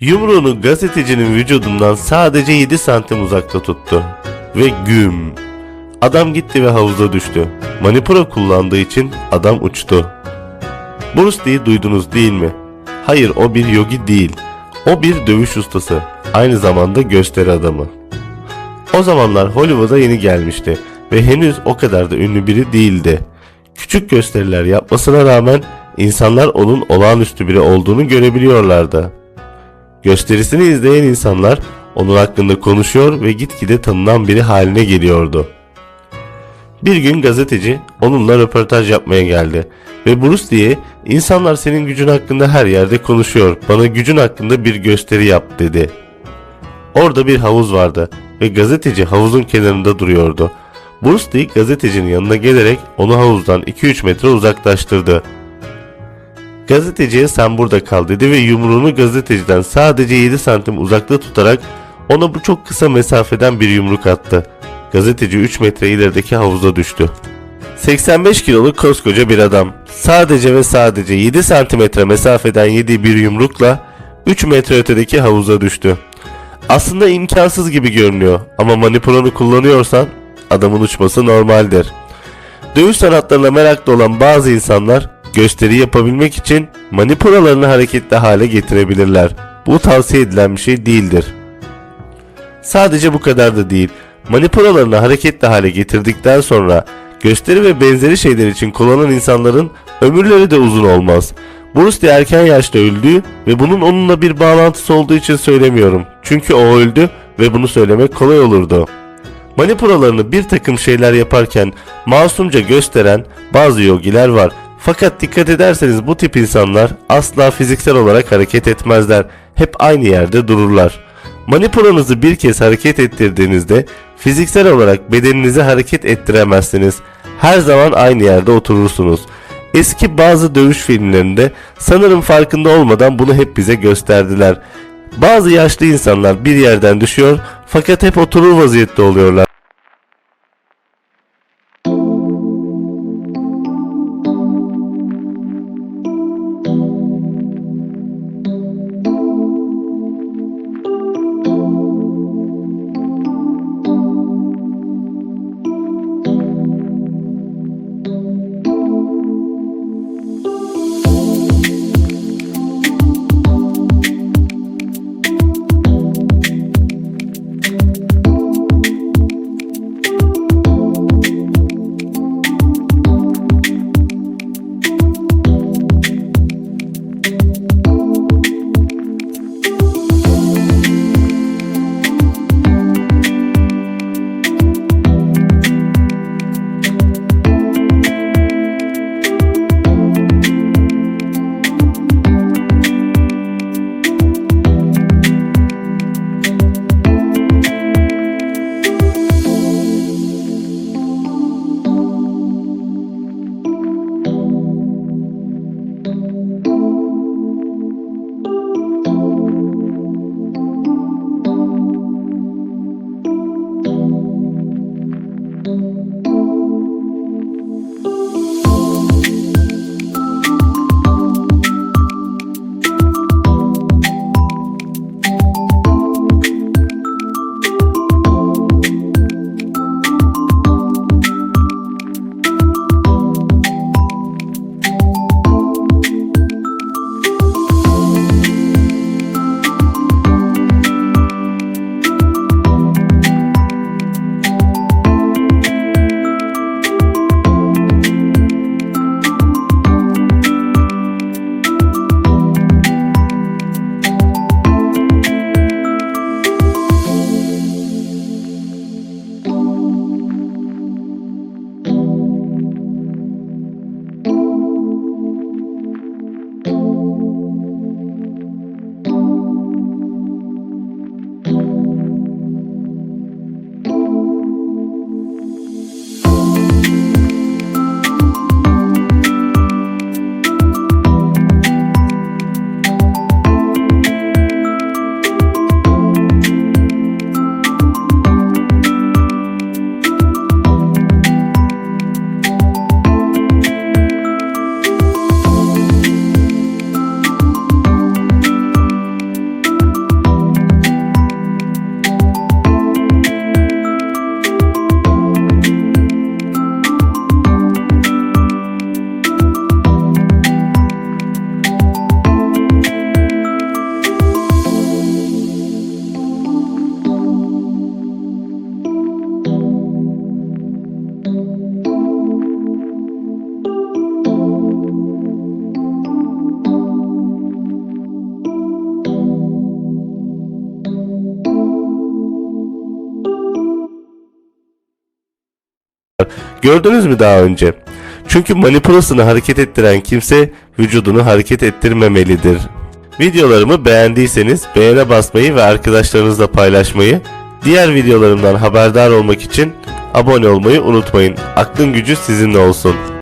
Yumruğunu gazetecinin vücudundan sadece 7 santim uzakta tuttu. Ve güm. Adam gitti ve havuza düştü. Manipura kullandığı için adam uçtu. Bruce Lee'yi duydunuz değil mi? Hayır o bir yogi değil. O bir dövüş ustası. Aynı zamanda gösteri adamı. O zamanlar Hollywood'a yeni gelmişti ve henüz o kadar da ünlü biri değildi. Küçük gösteriler yapmasına rağmen insanlar onun olağanüstü biri olduğunu görebiliyorlardı. Gösterisini izleyen insanlar onun hakkında konuşuyor ve gitgide tanınan biri haline geliyordu. Bir gün gazeteci onunla röportaj yapmaya geldi ve Bruce diye insanlar senin gücün hakkında her yerde konuşuyor bana gücün hakkında bir gösteri yap dedi. Orada bir havuz vardı ve gazeteci havuzun kenarında duruyordu. Bruce Lee gazetecinin yanına gelerek onu havuzdan 2-3 metre uzaklaştırdı. Gazeteciye sen burada kal dedi ve yumruğunu gazeteciden sadece 7 santim uzakta tutarak ona bu çok kısa mesafeden bir yumruk attı. Gazeteci 3 metre ilerideki havuza düştü. 85 kiloluk koskoca bir adam. Sadece ve sadece 7 santimetre mesafeden yediği bir yumrukla 3 metre ötedeki havuza düştü. Aslında imkansız gibi görünüyor ama manipülanı kullanıyorsan adamın uçması normaldir. Dövüş sanatlarına meraklı olan bazı insanlar gösteri yapabilmek için manipülalarını hareketli hale getirebilirler. Bu tavsiye edilen bir şey değildir. Sadece bu kadar da değil. Manipülalarını hareketli hale getirdikten sonra gösteri ve benzeri şeyler için kullanan insanların ömürleri de uzun olmaz. Bruce Lee erken yaşta öldü ve bunun onunla bir bağlantısı olduğu için söylemiyorum. Çünkü o öldü ve bunu söylemek kolay olurdu. Manipülalarını bir takım şeyler yaparken masumca gösteren bazı yogiler var. Fakat dikkat ederseniz bu tip insanlar asla fiziksel olarak hareket etmezler. Hep aynı yerde dururlar. Manipulanızı bir kez hareket ettirdiğinizde fiziksel olarak bedeninizi hareket ettiremezsiniz. Her zaman aynı yerde oturursunuz. Eski bazı dövüş filmlerinde sanırım farkında olmadan bunu hep bize gösterdiler. Bazı yaşlı insanlar bir yerden düşüyor fakat hep oturur vaziyette oluyorlar. Gördünüz mü daha önce? Çünkü manipulasını hareket ettiren kimse vücudunu hareket ettirmemelidir. Videolarımı beğendiyseniz beğene basmayı ve arkadaşlarınızla paylaşmayı, diğer videolarımdan haberdar olmak için abone olmayı unutmayın. Aklın gücü sizinle olsun.